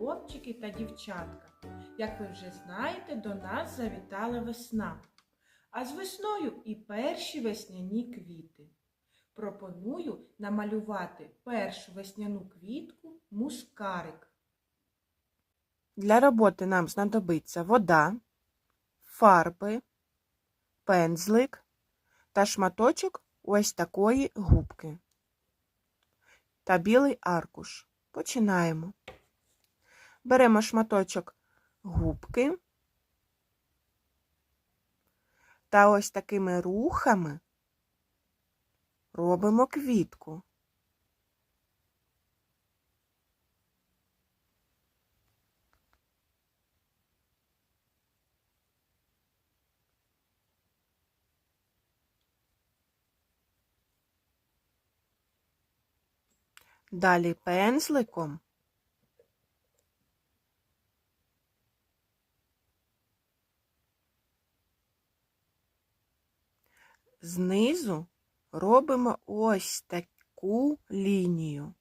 малячатка. Як ви вже знаєте, до нас завітала весна. А з весною і перші весняні квіти. Пропоную намалювати першу весняну квітку мускарик. Для роботи нам знадобиться вода, фарби, пензлик та шматочок ось такої губки та білий аркуш. Починаємо. Беремо шматочок губки та ось такими рухами робимо квітку. Далі пензликом знизу робимо ось таку лінію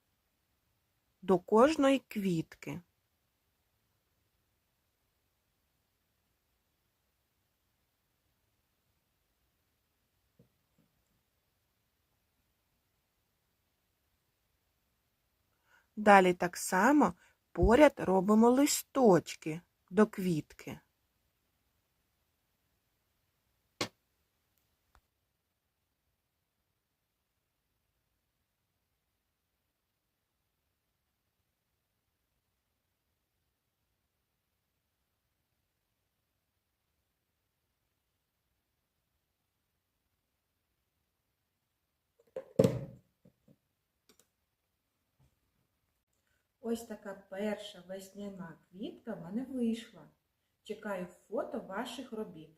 до кожної квітки. Далі так само поряд робимо листочки до квітки. Ось така перша весняна квітка в мене вийшла. Чекаю фото ваших робіт.